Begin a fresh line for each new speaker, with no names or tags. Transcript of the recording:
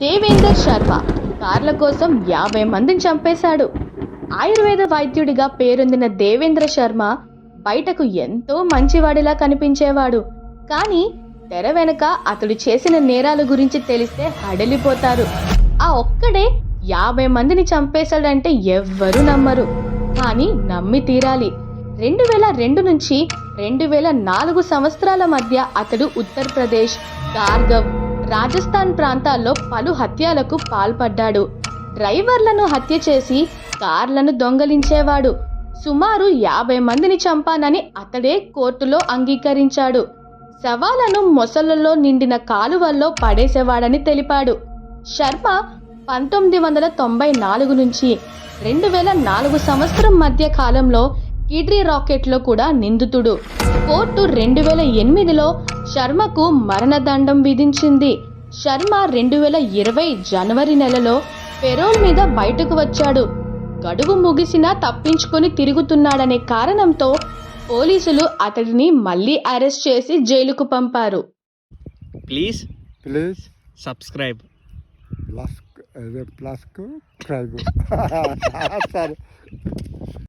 దేవేందర్ శర్మ కార్ల కోసం యాభై మందిని చంపేశాడు. ఆయుర్వేద వైద్యుడిగా పేరొందిన దేవేంద్ర శర్మ బయటకు ఎంతో మంచివాడిలా కనిపించేవాడు. కానీ తెర వెనక అతడు చేసిన నేరాల గురించి తెలిస్తే హడలిపోతారు. ఆ ఒక్కడే యాభై మందిని చంపేశాడంటే ఎవ్వరూ నమ్మరు. కానీ నమ్మి తీరాలి. రెండు వేల రెండు నుంచి రెండు వేల నాలుగు సంవత్సరాల మధ్య అతడు ఉత్తరప్రదేశ్ గార్గవ్ రాజస్థాన్ ప్రాంతాల్లో పలు హత్యలకు పాల్పడ్డాడు. డ్రైవర్లను హత్య చేసి కార్లను దొంగలించేవాడు. సుమారు యాభై మందిని చంపానని అతడే కోర్టులో అంగీకరించాడు. శవాలను మొసళ్ళలో నిండిన కాలువల్లో పడేసేవాడని తెలిపాడు. శర్మ పంతొమ్మిది వందల తొంభై నాలుగు నుంచి రెండు వేల నాలుగు సంవత్సరం మధ్య కాలంలో కిడ్రీ రాకెట్లో కూడా నిందితుడు. కోర్టు రెండు వేల ఎనిమిదిలో శర్మకు మరణదండం విధించింది. శర్మ రెండు వేల ఇరవై జనవరి నెలలో పెరోల్ మీద బయటకు వచ్చాడు. గడువు ముగిసినా తప్పించుకొని తిరుగుతున్నాడనే కారణంతో పోలీసులు అతడిని మళ్ళీ అరెస్ట్ చేసి జైలుకు పంపారు.
ప్లీజ్.
ప్లీజ్.
సబ్స్క్రైబ్.
ప్లస్ క్రైబు సరే.